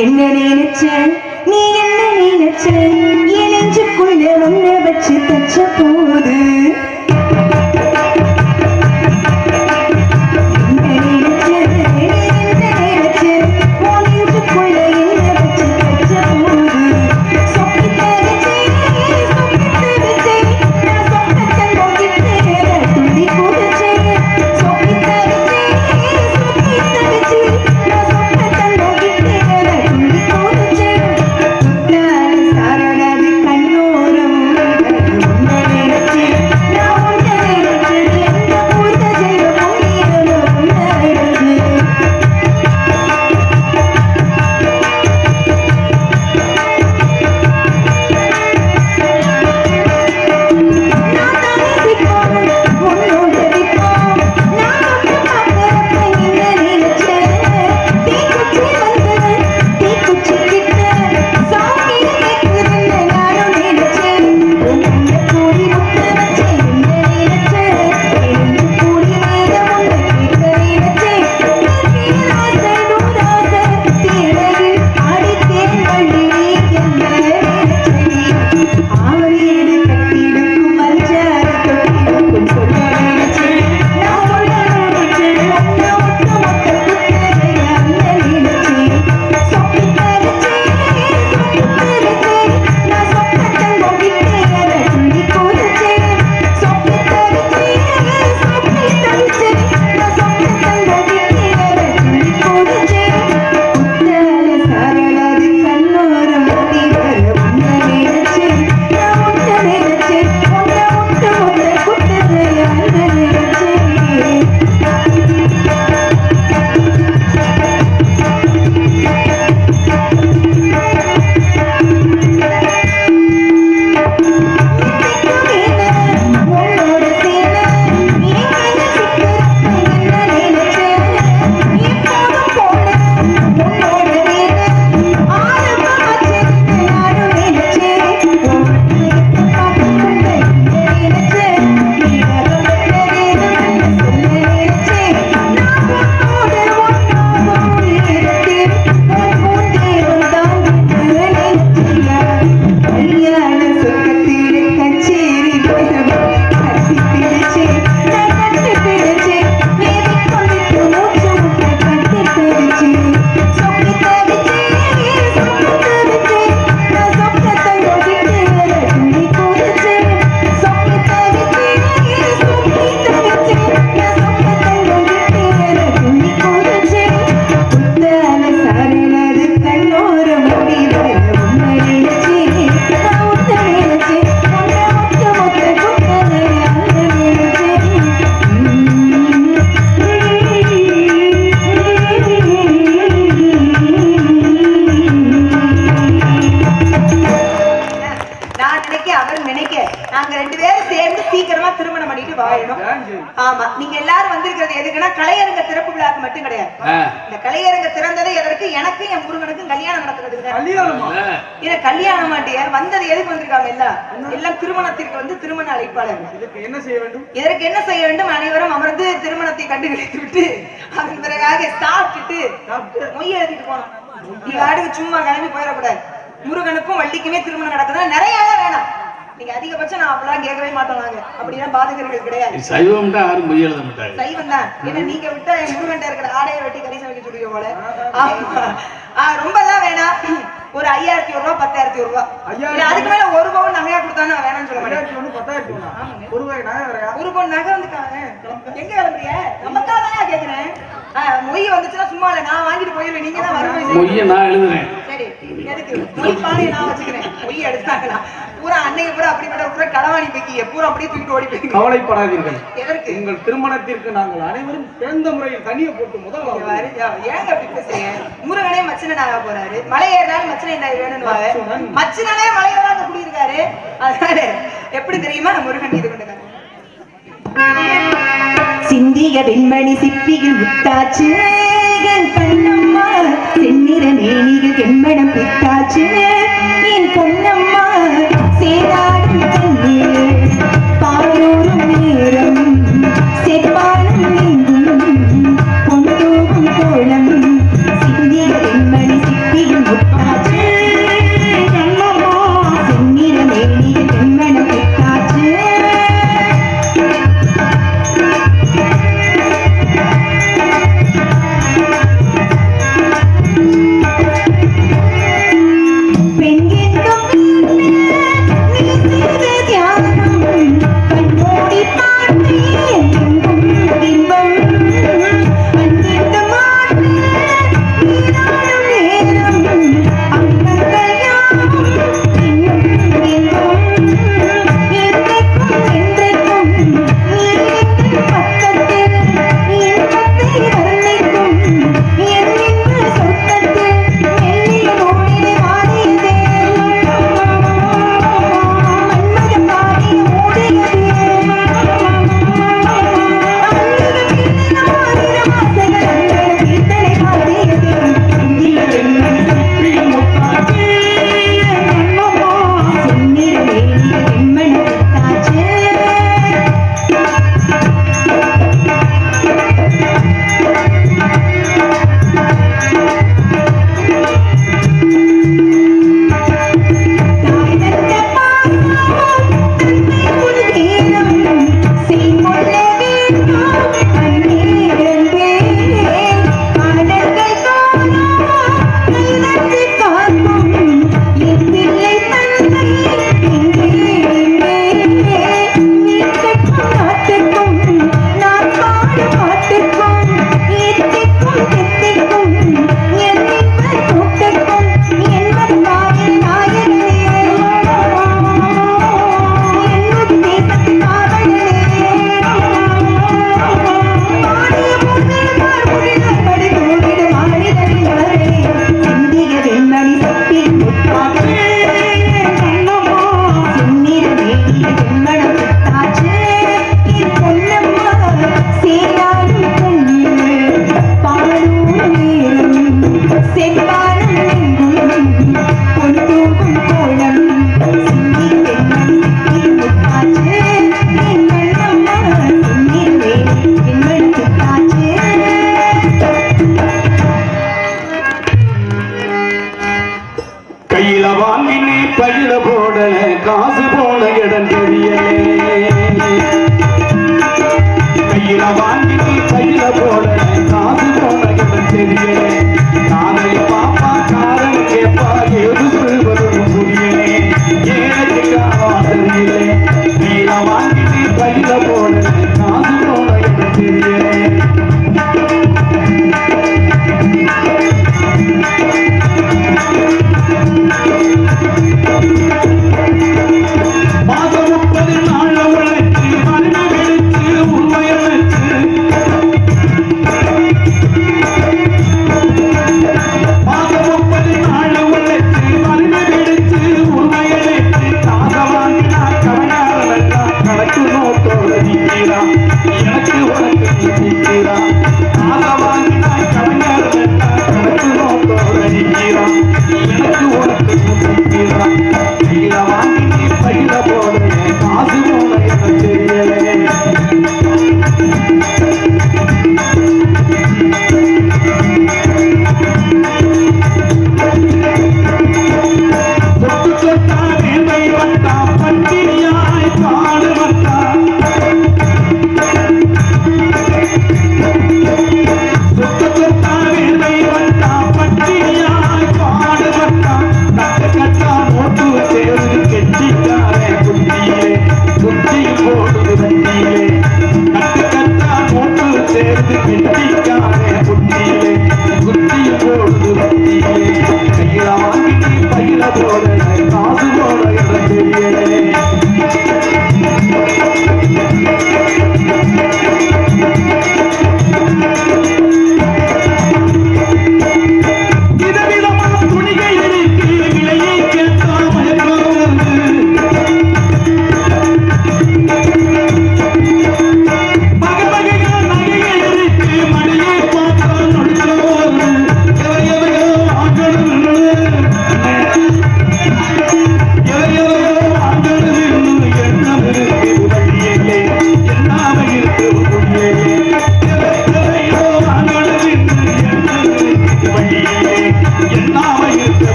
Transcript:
என்ன நினைச்ச நீ என்ன நினைச்ச என் நெஞ்சுக்குள்ள ஒன்ன வச்சு தச்ச போது. திறந்தது எதற்கு? எனக்கும் என் முருகனுக்கும் கல்யாணம் நடத்துறதுக்கு. ஏன்னா கல்யாணம்? மாட்டியார் வந்தது எதுக்கு வந்திருக்காங்க எல்லாம்? எல்லாம் திருமணத்திற்கு வந்து திருமண அழைப்பாளர்கள். இதுக்கு என்ன செய்ய வேண்டும்? இதற்கு என்ன செய்ய வேண்டும்? அனைவரும் அமர்ந்து திருமணத்தை கண்டுகளித்து விட்டு அதன் பிறகாக சாப்பிட்டுட்டு சாப்பிட்டு. மொய் எழுதிட்டு போனோம் நீ வாடகை சும்மா கிளம்பி போயிடக்கூடாது. முருகனுக்கும் வள்ளிக்குமே திருமணம் நடக்குதுன்னா நிறைய வேணாம். அப்படிலாம் கேட்கவே மாட்டோம் நாங்க அப்படிலாம் பாதகர்கள் கிடையாது சைவம்டா யாரும் பொய் எழுத மாட்டாங்க. சைவம் தான் ஏன்னா நீங்க விட்டா என் முருகன் இருக்கிற ஆடையை வெட்டி கறி சமைக்க சொல்லுவீங்க போல. ரொம்ப எல்லாம் வேணாம். ஒரு ஐயாயிரத்தி ஒரு ரூபா பத்தாயிரத்தி ஒரு ரூபா. அதுக்கு மேல ஒரு பவுன் நகையா கொடுத்தானே நான் வேணாம்னு சொல்ல மாட்டேன். ஒரு ரூபாய் ஒரு பவுன் நகை வந்துட்டாங்க எங்க கிளம்புறிய நமக்காக தான் கேக்குறேன் மொய் வந்துச்சுன்னா சும்மா இல்ல நான் வாங்கிட்டு போயிருவேன் நீங்க தான். பொய்ய நான் எழுதுறேன். மொய் பானையை நான் வச்சுக்கிறேன். மொய் எடுத்தாங்களா? பூரா அன்னைக்கு பூரா அப்படிப்பட்ட பூரா களவாணி பைக்கிய பூரா அப்படியே தூக்கிட்டு ஓடி போய் கவலைப்படாதீர்கள். எதற்கு? உங்கள் திருமணத்திற்கு நாங்கள் அனைவரும் சிறந்த முறையில் தண்ணியை போட்டு முதல் ஏங்க அப்படி பேசுறீங்க? முருகனே மச்சனனாக போறாரு. மலை ஏறினாலும் மச்சனை மச்சனன். மச்சனனே மலை ஏறாத குடியிருக்காரு. அதனால எப்படி தெரியுமா? முருகன் இது பண்ணுங்க சிந்திய வெண்மணி சிப்பியில் முத்தாச்சு கண்ணம்மா செந்நிற மேனியில் வெண்மணம் பிட்டாச்சு என் பொன்னம்மா சேரா